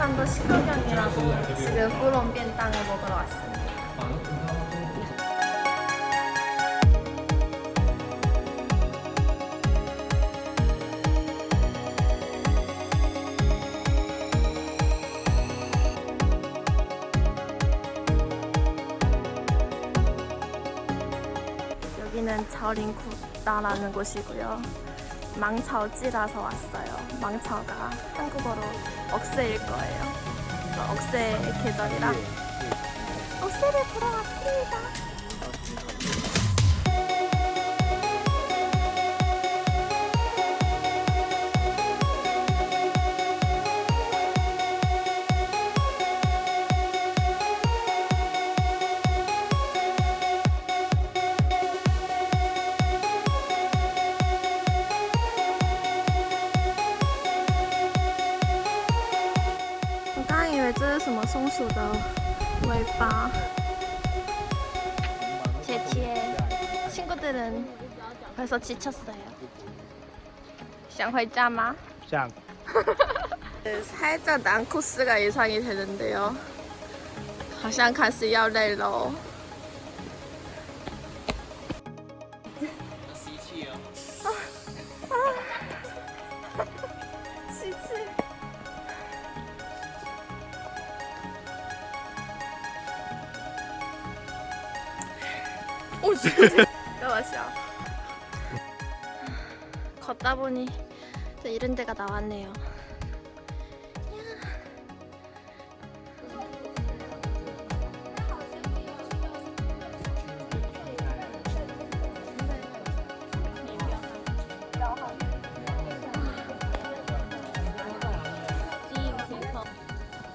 경상도 신도경이라고 지금 후롬便当을 먹으러 왔습니다. 여기는 저링쿠다라는 곳이고요. 망차오지라서 왔어요. 망차가 한국어로 억새일 거예요. 억새 계절이라 억새를 보러 왔습니다. 什么松鼠的尾巴。제 뒤에 친구들은 벌써 지쳤어요. 想回家吗?想 네, 살짝 난 코스가 예상이 되는데요. 好像开始要累喽。 오, 진짜. 까마시야. 걷다 보니 또 이런 데가 나왔네요.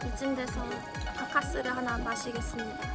이쯤 돼서 바카스를 하나 마시겠습니다.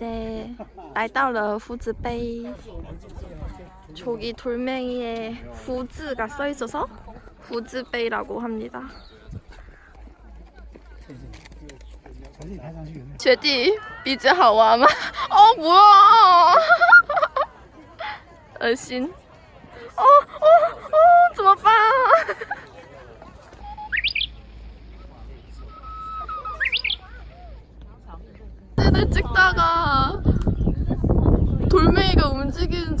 이제 来到了胡子碑 저기 돌멩이에 후즈가 써 있어서 후즈베이라고 합니다. 还是你拍上去有没有？学弟鼻子好玩吗？哦，不要，恶心。哦哦哦，怎么办啊？ 을 찍다가 돌멩이가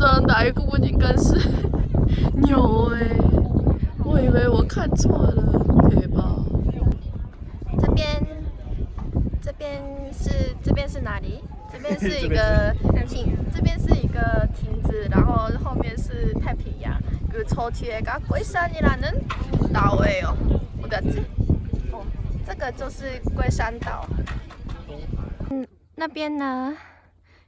움직이는 줄 알았는데 알고 보니까是 牛哎，我以为我看错了，대박。这边，这边是这边是哪里？这边是一个亭，这边是一个亭子，然后后面是太平洋。그저뒤에가龜山이라는岛예요。어디였지？哦，这个就是龟山岛。嗯，那边呢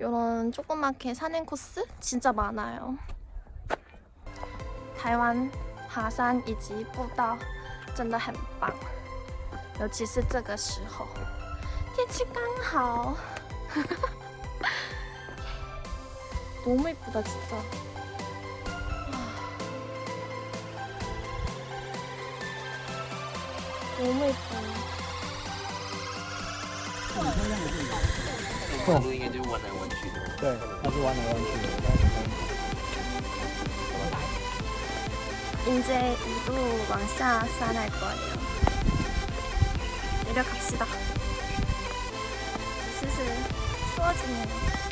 이런 조그맣게 산행 코스 진짜 많아요. 타이완 하산 이지 부다 真的很棒.尤其是这个时候,天气刚好. 너무 예쁘다 진짜. 너무 예뻐요. 这个路应该就是弯来弯去的。对，它是弯来弯去的。 이제 이도 왕샤 산할 거예요. 내려갑시다. 슬슬 추워지네요.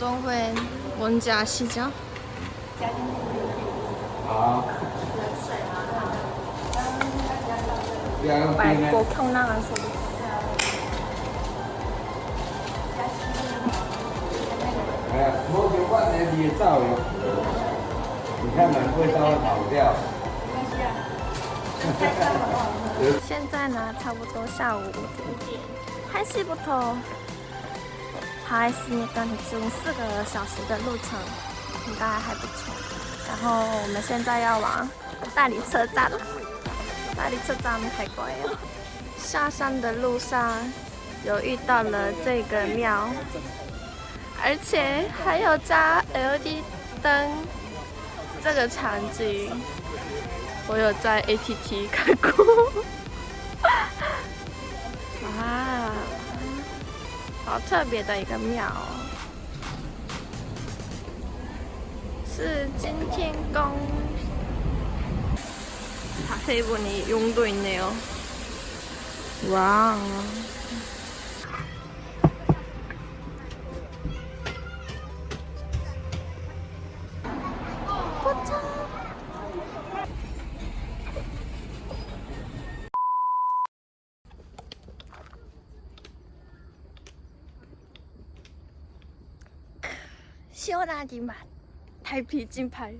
운동 후엔 뭔지 아시죠? 맑고 평랑한 소리. 哎呀，脱球换的你照哟，你看门会稍微跑掉。现在呢，差不多下午 1시부터 还是当中四个小时的路程应该还不错。然后我们现在要往大理车站大理车站太乖了下山的路上有遇到了这个庙而且还有加 led 灯这个场景我有在 att 看过。啊 好特别的一个庙哦，是金天宫。 자세히 보니 용도 있네요. 와. 시원하기만. 달빛 찐팔